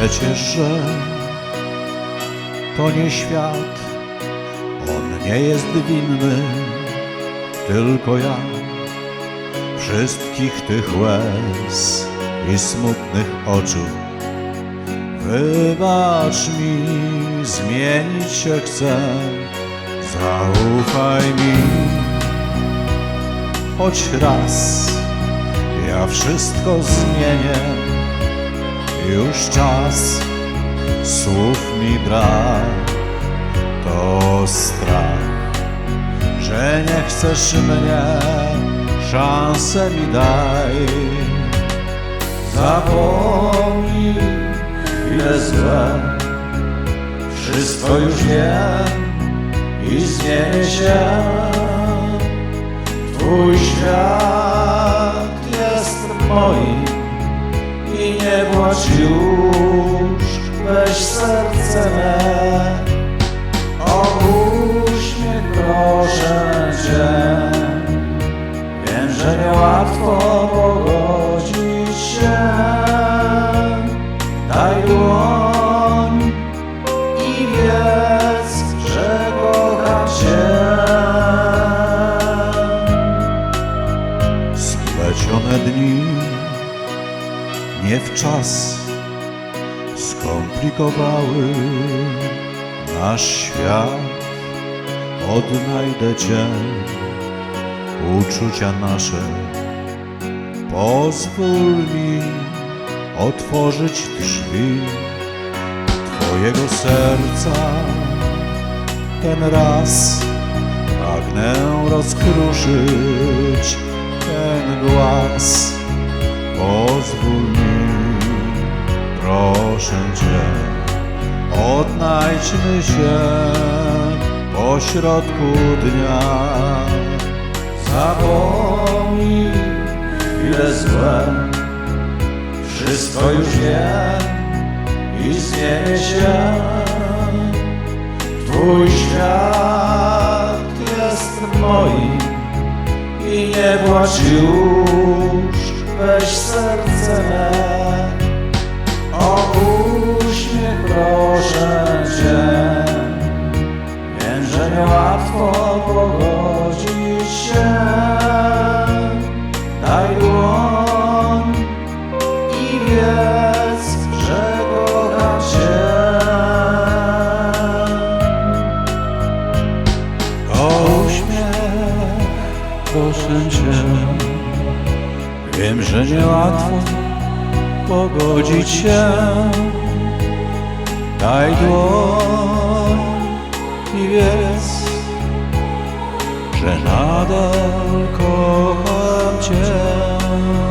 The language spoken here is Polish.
przecież, że to nie świat, on nie jest winny, tylko ja. Wszystkich tych łez i smutnych oczu. Wybacz mi, zmienić się chcę, zaufaj mi. Choć raz ja wszystko zmienię, już czas, słów mi brak, to strach, że nie chcesz mnie, szansę mi daj. Zapomnij chwilę złe, wszystko już wiem i zmienię się. Twój świat nie już, weź serce me. Nie w czas skomplikowały nasz świat. Odnajdę Cię, uczucia nasze. Pozwól mi otworzyć drzwi Twojego serca. Ten raz pragnę rozkruszyć ten głaz. Cię, odnajdźmy się pośrodku dnia. Zapomnij chwile złe, wszystko już wiem i zmienię się. Twój świat jest moim i nie płacz już, weź serce me. Pogodzić się. I że proszę Cię, wiem, że niełatwo pogodzić się. Daj dłoń i wiedz, że nadal kocham Cię.